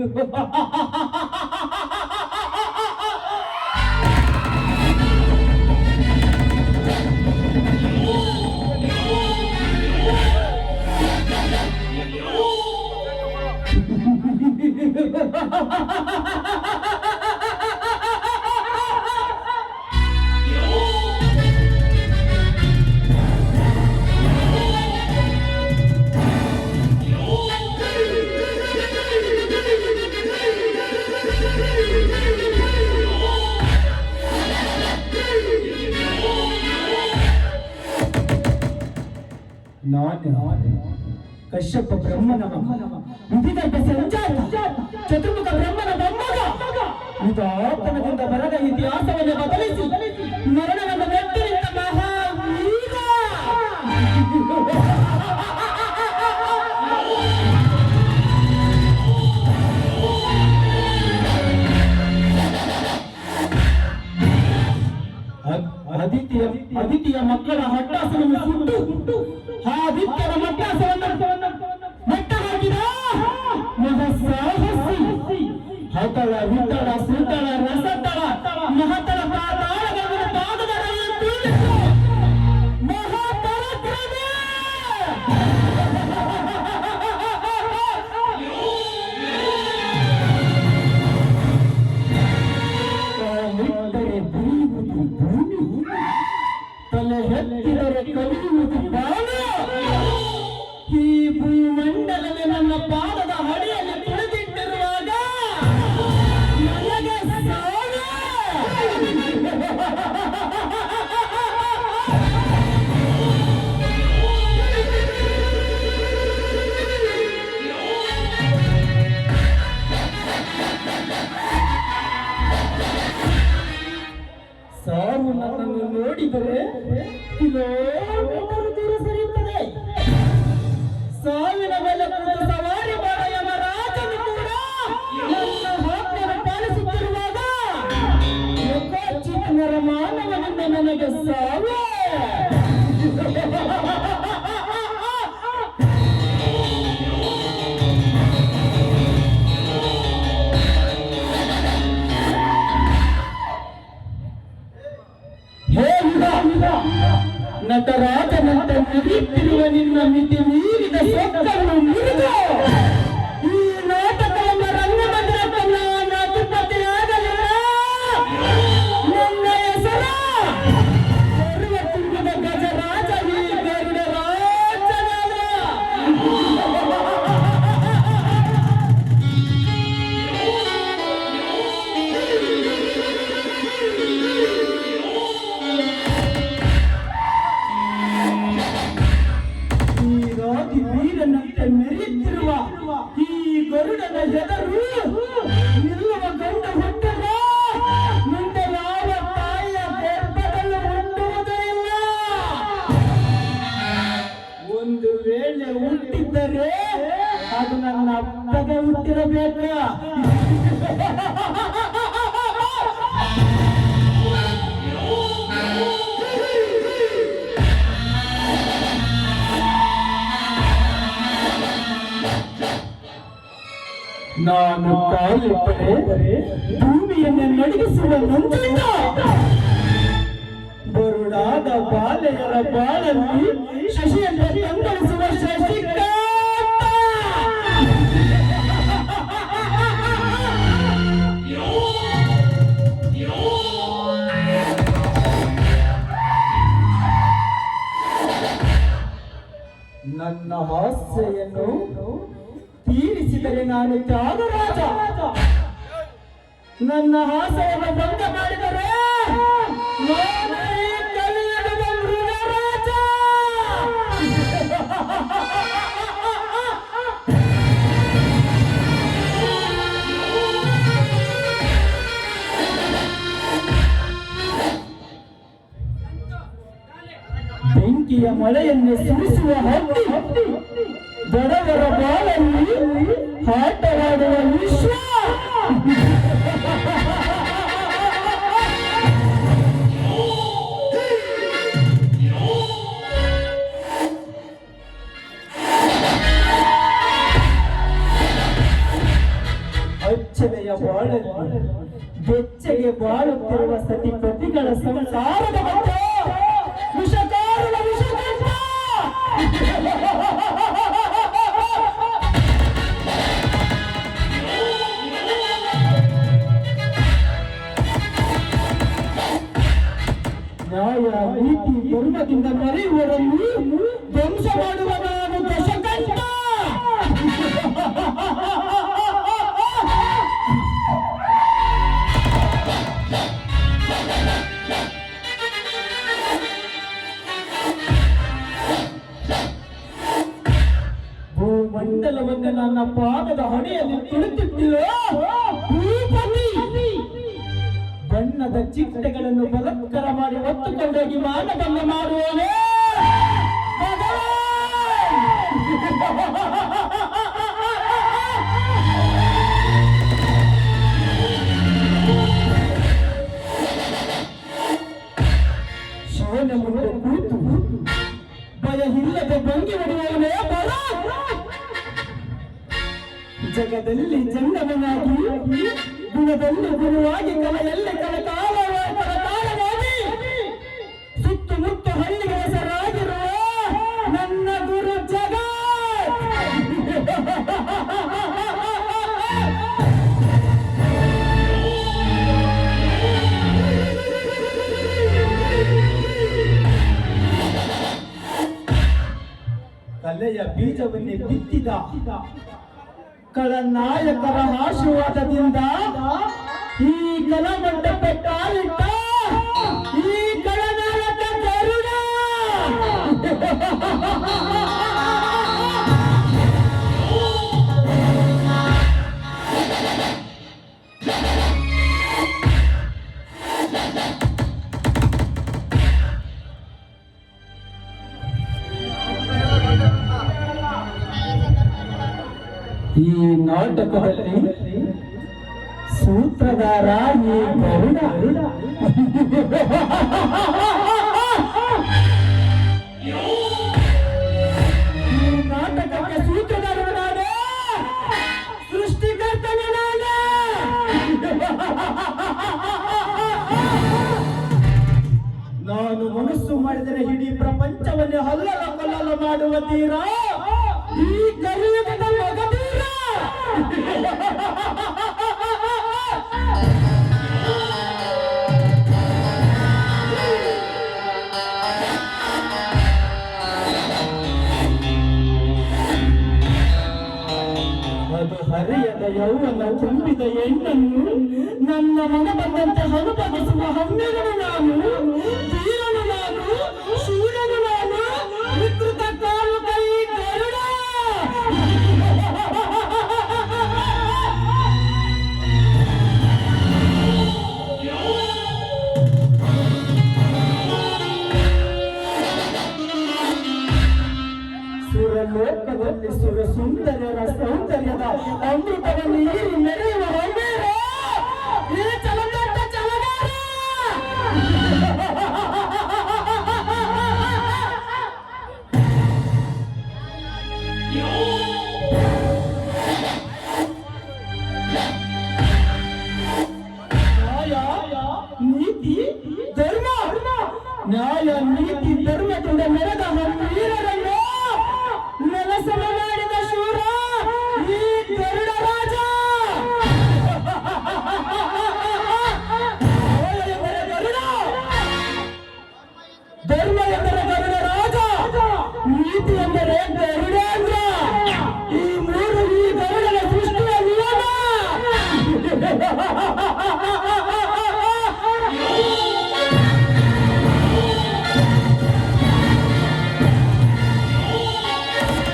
Ha ha ha ha ha! Kashyapa ಬ್ರಹ್ಮನ ವಿಧಿಗರ್ಭ ಸಂಜಾತ ಚತುರ್ಮುಖ ಬ್ರಹ್ಮನ ಮೊಮ್ಮಗ. ಇದಾತನದಿಂದ ಬರದ ಇತಿಹಾಸವನ್ನು ಬದಲಿಸಿ. ಮರಣವನ್ನು ಅದಿತಿಯ ಅದಿತಿಯ ಮಕ್ಕಳ ಹಟ್ಟಾಸವನ್ನು ಸುಟ್ಟು ಆ ಆದಿತ್ಯನ ಮಟ್ಟಾಸವನ್ನು ಮಟ್ಟ ಹಾಕಿದ ಮಹಾಸಾಹಸಿ ಹತಳ ವಿತಳ ರಸತಳ ಸಾವು ನನ್ನನ್ನು ನೋಡಿದರೆ ಕಿಲೋಮೀಟರ್ ದೂರ ಸರಿಯುತ್ತದೆ ಸಾವಿನ ಮೇಲೆ ಕುಳಿತು ಸವಾರಿ ಮಾಡ ಯಮರಾಜನು ಕೂಡ ನನ್ನ ಆಜ್ಞೆಯನ್ನು ಪಾಲಿಸುತ್ತಿರುವಾಗ ಯೋಗಾಚಿತ್ನರ ಮಾನವನಿಂದ ನನಗೆ ಸಾವು ನಟರಾಜನಂತೆ ನಡೀತಿರುವ ನಿನ್ನ ಮಿತಿ ಮೀರಿದ ಸೊಕ್ಕನ್ನು ಮುರಿದು. ನಾನು ಕಾಲಿಟ್ಟರೆ ಭೂಮಿಯನ್ನು ನಡಗಿಸುವ ನಂತರ ಬರುಡಾದ ಬಾಲೆಯರ ಬಾಳಲ್ಲಿ ತೀರಿಸಿದರೆ ನಾನು ತ್ಯಾಗರಾಜ. ನನ್ನ ಹಾಸ್ಯವನ್ನು ಭಂಗ ಮಾಡಿದರೆ ಬೆಂಕಿಯ ಮಳೆಯನ್ನು ಸುರಿಸುವ ಹತ್ತಿ. ಬಡವರ ಬಾಳಲ್ಲಿ ಆಟವಾಡುವ ವಿಶ್ವ. ಅಚ್ಚನೆಯ ಬಾಳಲ್ಲಿ ಬೆಚ್ಚಗೆ ಬಾಳುತ್ತಿರುವ ಸತಿಪತಿಗಳ ಸಂಸಾರದ ನೀತಿ ಧರ್ಮದಿಂದ ಮೆರೆಯುವರನ್ನು ಧ್ವಂಸ ಮಾಡುವ ನಾನು ದಶಕಂಠ! ಭೂಮಂಡಲವನ್ನು ನನ್ನ ಪಾದದ ಹಣೆಯಲ್ಲಿ ಭೂಪತಿ! ಬಣ್ಣದ ಚಿಟ್ಟೆಗಳನ್ನು ಬಲತ್ಕರ ಮಾಡಿ ಒತ್ತುಕೊಂಡೋಗಿ ಮಾನವನ್ನ ಮಾಡುವವನೇ ಶಿವನ ಮುಂದೆ ಕುಳಿತು ಭಯ ಇಲ್ಲದೆ ಬಂಗಿ ಹೊಡೆಯುವವನೇ ಬರ ಜಗದಲ್ಲಿ ಜಂಗಮನಾಗಿ ಗುಣದಲ್ಲಿ ಗುರುವಾಗಿ ಕಲೆಯಲ್ಲಿ ಕಲಕಾಲ ಕಲೆಯ ಬೀಜವನ್ನೇ ಬಿತ್ತಿದ ಕಳನಾಯಕರ ಆಶೀರ್ವಾದದಿಂದ ಈ ಕಲಮಂಡಪ ಕಾಲಿಟ್ಟ ಈ ನಾಟಕದಲ್ಲಿ ಸೂತ್ರಧಾರ ಈ ಗರುಡ ನಾಟಕಕ್ಕೆ ಸೂತ್ರಧಾರನು ನಾನೇ ಸೃಷ್ಟಿಕರ್ತನು ನಾನು ಮನಸ್ಸು ಮಾಡಿದರೆ ಇಡೀ ಪ್ರಪಂಚವನ್ನೇ ಹಲ್ಲಲ ಕಲ್ಲಲ ಮಾಡುವ ತೀರ? ಹರಿಯದ ಯೌವನ ತುಂಬಿದ ಎಣ್ಣನ್ನು ನನ್ನ ಮನ ಬಂದಂತೆ ಹಮ್ಮೆಗಳು ನಾನು ನಾಳೆ ನೀತಿ ಧರ್ಮದಿಂದ ನೆರೆ